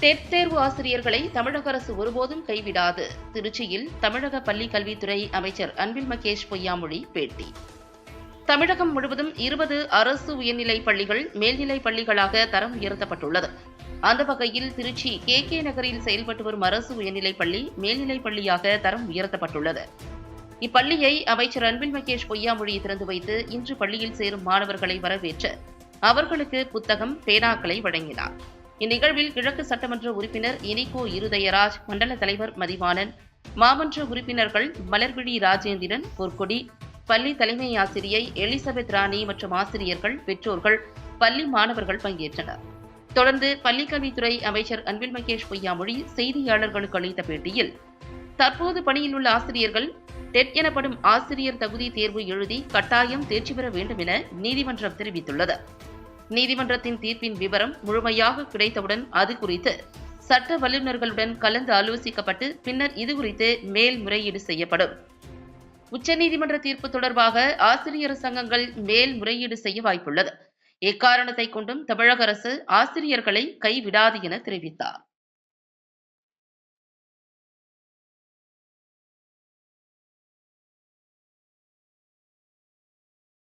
Dead தேர்வு ஆசிரியர்களை தமிழக அரசு ஒருபோதும் கைவிடாது. திருச்சியில் தமிழக பள்ளி கல்வித்துறை அமைச்சர் அன்பில் மகேஷ் பொய்யாமொழி பேட்டி. தமிழகம் முழுவதும் இருபது அரசு உயர்நிலைப் பள்ளிகள் மேல்நிலைப் பள்ளிகளாக தரம் உயர்த்தப்பட்டுள்ளது. அந்த வகையில் திருச்சி கே கே நகரில் செயல்பட்டு வரும் அரசு உயர்நிலைப் பள்ளி மேல்நிலைப் பள்ளியாக தரம் உயர்த்தப்பட்டுள்ளது. இப்பள்ளியை அமைச்சர் அன்பில் மகேஷ் பொய்யாமொழி திறந்து வைத்து இன்று பள்ளியில் சேரும் மாணவர்களை வரவேற்று அவர்களுக்கு புத்தகம் பேனாக்களை வழங்கினார். இந்நிகழ்வில் கிழக்கு சட்டமன்ற உறுப்பினர் இனிகோ இருதயராஜ் மண்டல தலைவர் மதிவாணன் மாமன்ற உறுப்பினர்கள் மலர்விழி ராஜேந்திரன் பொற்கொடி பள்ளி தலைமை ஆசிரியை எலிசபெத் ராணி மற்றும் ஆசிரியர்கள் பெற்றோர்கள் பள்ளி மாணவர்கள் பங்கேற்றனர். தொடர்ந்து பள்ளிக்கல்வித்துறை அமைச்சர் அன்பில் மகேஷ் பொய்யாமொழி செய்தியாளர்களுக்கு அளித்த பேட்டியில் தற்போது பணியில் உள்ள ஆசிரியர்கள் டெட் எனப்படும் ஆசிரியர் தகுதி தேர்வு எழுதி கட்டாயம் தேர்ச்சி பெற வேண்டும் என நீதிமன்றம் தெரிவித்துள்ளது. நீதிமன்றத்தின் தீர்ப்பின் விவரம் முழுமையாக கிடைத்தவுடன் அது குறித்து சட்ட வல்லுநர்களுடன் கலந்து ஆலோசிக்கப்பட்டு பின்னர் இது குறித்து மேல்முறையீடு செய்யப்படும். உச்சநீதிமன்ற தீர்ப்பு தொடர்பாக ஆசிரியர் சங்கங்கள் மேல்முறையீடு செய்ய வாய்ப்புள்ளது. எக்காரணத்தை கொண்டும் தமிழக அரசு ஆசிரியர்களை கைவிடாது என தெரிவித்தார்.